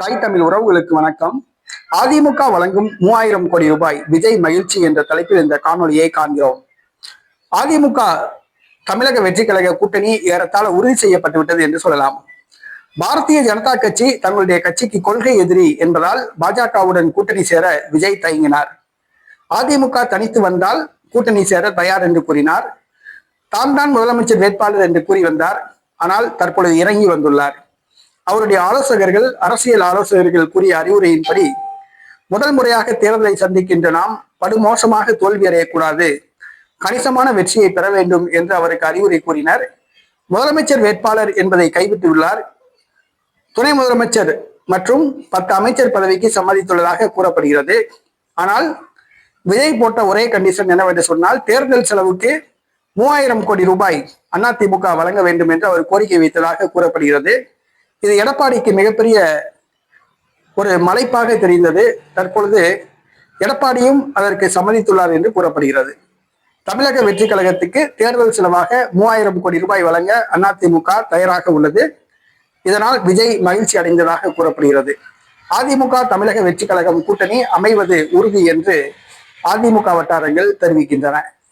தாய் தமிழ் உறவுகளுக்கு வணக்கம். அதிமுக வழங்கும் மூவாயிரம் கோடி ரூபாய் விஜய் மகிழ்ச்சி என்ற தலைப்பில் இந்த காணொளியை காண்கிறோம். அதிமுக தமிழக வெற்றி கழக கூட்டணி ஏறத்தாழ உறுதி செய்யப்பட்டு விட்டது என்று சொல்லலாம். பாரதிய ஜனதா கட்சி தங்களுடைய கட்சிக்கு கொள்கை எதிரி என்பதால் பாஜகவுடன் கூட்டணி சேர விஜய் தயங்கினார். அதிமுக தனித்து வந்தால் கூட்டணி சேர தயார் என்று கூறினார். தான் தான் முதலமைச்சர் வேட்பாளர் என்று கூறி வந்தார். ஆனால் தற்பொழுது இறங்கி வந்துள்ளார். அவருடைய ஆலோசகர்கள் அரசியல் ஆலோசகர்கள் கூறிய அறிவுரையின்படி முதல் முறையாக தேர்தலை சந்திக்கின்ற நாம் படுமோசமாக தோல்வி அடையக்கூடாது. கணிசமான வெற்றியை பெற வேண்டும் என்று அவருக்கு அறிவுரை கூறினர். முதலமைச்சர் வேட்பாளர் என்பதை கைவிட்டுள்ளார். துணை முதலமைச்சர் மற்றும் பத்து அமைச்சர் பதவிக்கு சம்மதித்துள்ளதாக கூறப்படுகிறது. ஆனால் விஜய் போட்ட ஒரே கண்டிஷன் என்னவென்று சொன்னால் தேர்தல் செலவுக்கு மூவாயிரம் கோடி ரூபாய் அதிமுக வழங்க வேண்டும் என்று அவர் கோரிக்கை வைத்ததாக கூறப்படுகிறது. இது எடப்பாடிக்கு மிகப்பெரிய ஒரு மலைப்பாக தெரிந்தது. தற்பொழுது எடப்பாடியும் அதற்கு சம்மதித்துள்ளார் என்று கூறப்படுகிறது. தமிழக வெற்றி கழகத்துக்கு தேர்தல் செலவாக மூவாயிரம் கோடி ரூபாய் வழங்க அதிமுக தயாராக உள்ளது. இதனால் விஜய் மகிழ்ச்சி அடைந்ததாக கூறப்படுகிறது. அதிமுக தமிழக வெற்றி கழகம் கூட்டணி அமைவது உறுதி என்று அதிமுக வட்டாரங்கள் தெரிவிக்கின்றன.